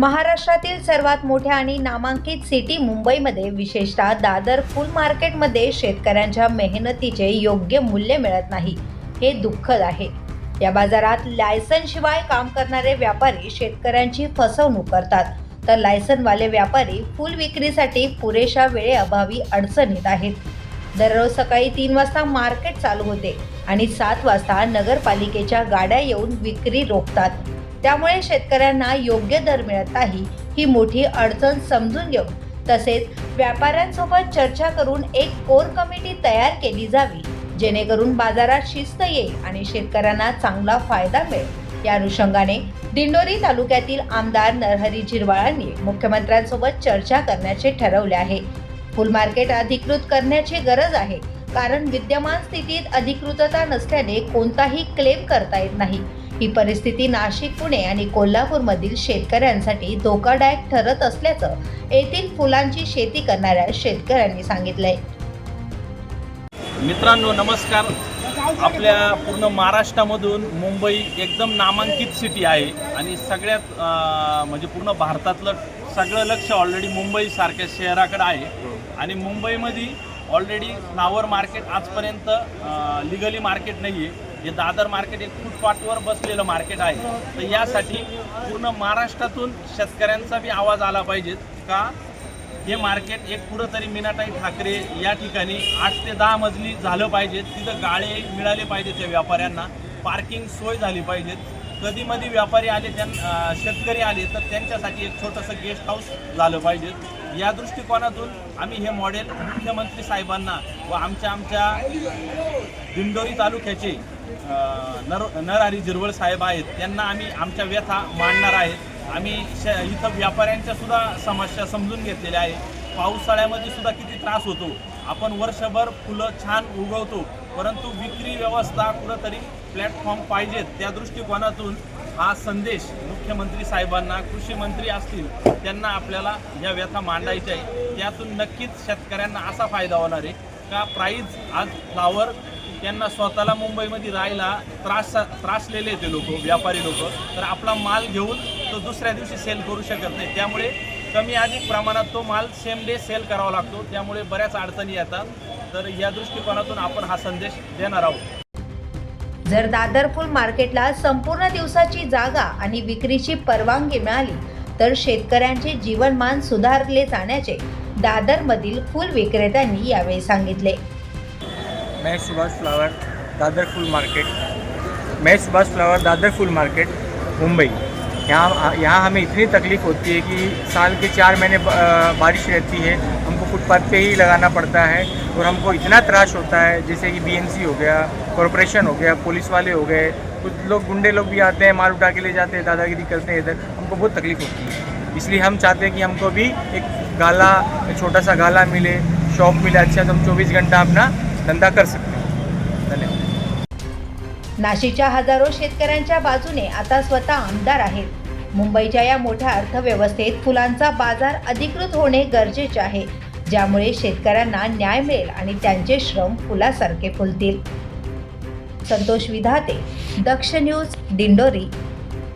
महाराष्ट्रातील सर्वात मोठ्या आणि नामांकित सिटी मुंबईमध्ये विशेषतः दादर फुल मार्केटमध्ये शेतकऱ्यांच्या मेहनतीचे योग्य मूल्य मिळत नाही. हे दुःखद आहे. या बाजारात लायसनशिवाय काम करणारे व्यापारी शेतकऱ्यांची फसवणूक करतात. तर लायसनवाले व्यापारी फुल विक्रीसाठी पुरेशा वेळेअभावी अडचणीत आहेत. दररोज सकाळी तीन वाजता मार्केट चालू होते आणि सात वाजता नगरपालिकेच्या गाड्या येऊन विक्री रोखतात. त्यामुळे शेतकऱ्यांना योग्य दर मिळत नाही ही मोठी अडचण समजून घेऊन तसेच व्यापाऱ्यांसोबत चर्चा करून एक कोर कमिटी तयार केली जावी जेणेकरून बाजारात शिस्त येईल आणि शेतकऱ्यांना चांगला फायदा मिळेल. या अनुषंगाने दिंडोरी तालुक्यातील आमदार नरहरी झिरवाळांनी मुख्यमंत्र्यांसोबत चर्चा करण्याचे ठरवले आहे. फुल मार्केट अधिकृत करण्याची गरज आहे कारण विद्यमान स्थितीत अधिकृतता नसल्याने कोणताही क्लेम करता येत नाही. ही परिस्थिती नाशिक पुणे आणि कोल्हापूरमधील शेतकऱ्यांसाठी धोकादायक ठरत असल्याचं येथील फुलांची शेती करणाऱ्या शेतकऱ्यांनी सांगितलंय. मित्रांनो नमस्कार. आपल्या पूर्ण महाराष्ट्रामधून मुंबई एकदम नामांकित सिटी आहे आणि सगळ्यात म्हणजे पूर्ण भारतातलं सगळं लक्ष ऑलरेडी मुंबईसारख्या शहराकडे आहे. आणि मुंबईमध्ये ऑलरेडी फ्लावर मार्केट आजपर्यंत लिगली मार्केट नाही आहे हे दादर मार्केट एक फुटपाथवर बसलेलं मार्केट आहे. तर यासाठी पूर्ण महाराष्ट्रातून शेतकऱ्यांचा बी आवाज आला पाहिजे का हे मार्केट एक कुठंतरी मीनाताई ठाकरे या ठिकाणी आठ ते दहा मजली झालं पाहिजे. तिथं गाळे मिळाले पाहिजे त्या व्यापाऱ्यांना. पार्किंग सोय झाली पाहिजेत कधी मधी व्यापारी आले त्यां शेतकरी आले तर त्यांच्यासाठी एक छोटंसं गेस्ट हाऊस झालं पाहिजे. या दृष्टिकोनातून आम्ही हे मॉडेल मुख्यमंत्री साहेबांना व आमच्या आमच्या दिंडोरी तालुक्याचे नर नरहरी जिरवळ साहेब आहेत त्यांना आम्ही आमच्या व्यथा मांडणार आहेत आम्ही श इथं व्यापाऱ्यांच्या सुद्धा समस्या समजून घेतलेल्या आहे. पावसाळ्यामध्ये सुद्धा किती त्रास होतो. आपण वर्षभर फुलं छान उगवतो परंतु विक्री व्यवस्था कुठंतरी प्लॅटफॉर्म पाहिजेत. त्या दृष्टिकोनातून हा संदेश मुख्यमंत्री साहेबांना कृषी मंत्री असतील त्यांना आपल्याला या व्यथा मांडायच्या आहे. त्यातून नक्कीच शेतकऱ्यांना असा फायदा होणार आहे का? प्राईज आज फ्लावर त्यांना स्वतःला मुंबईमध्ये राहायला त्रास त्रासलेले ते लोक व्यापारी लोक. तर आपला माल घेऊन तो दुसऱ्या दिवशी सेल करू शकत नाही. त्यामुळे कमी अधिक प्रमाणात तो माल सेम डे सेल करावा लागतो. त्यामुळे बऱ्याच अडचणी येतात. तर या दृष्टिकोनातून आपण हा संदेश देणार आहोत. जर दादर फुल मार्केटला संपूर्ण दिवसाची जागा आणि विक्रीची परवानगी मिळाली तर शेतकऱ्यांचे जीवनमान सुधारले जाण्याचे दादरमधील फुल विक्रेत्यांनी यावेळी सांगितले. मैं सुभाष फ्लावर, दादर फूल मार्केट। मैं सुभाष फ्लावर, दादर फूल मार्केट, मुंबई। यहाँ यहाँ हमें इतनी तकलीफ़ होती है कि साल के चार महीने बारिश रहती है, हमको फुटपाथ पे ही लगाना पड़ता है और हमको इतना त्राश होता है, जैसे कि बीएमसी हो गया कॉरपोरेशन हो गया पुलिस वाले हो गए, कुछ लोग, गुंडे लोग भी आते हैं माल उठा के ले जाते हैं, दादागिरी करते हैं इधर। हमको बहुत तकलीफ़ होती है। इसलिए हम चाहते हैं कि हमको भी एक गाला, छोटा सा गाला मिले शॉप मिले अच्छा तो हम चौबीस घंटा अपना धंदा कर सकते हो. धन्यवाद. नाशिकच्या हजारो शेतकऱ्यांच्या बाजूने आता स्वतः आमदार आहेत. मुंबईच्या या मोठ्या अर्थव्यवस्थेत फुलांचा बाजार अधिकृत होणे गरजेचे आहे ज्यामुळे शेतकऱ्यांना न्याय मिळेल आणि त्यांचे श्रम फुलासारखे फुलतील. संतोष विधाते दक्ष न्यूज दिंडोरी.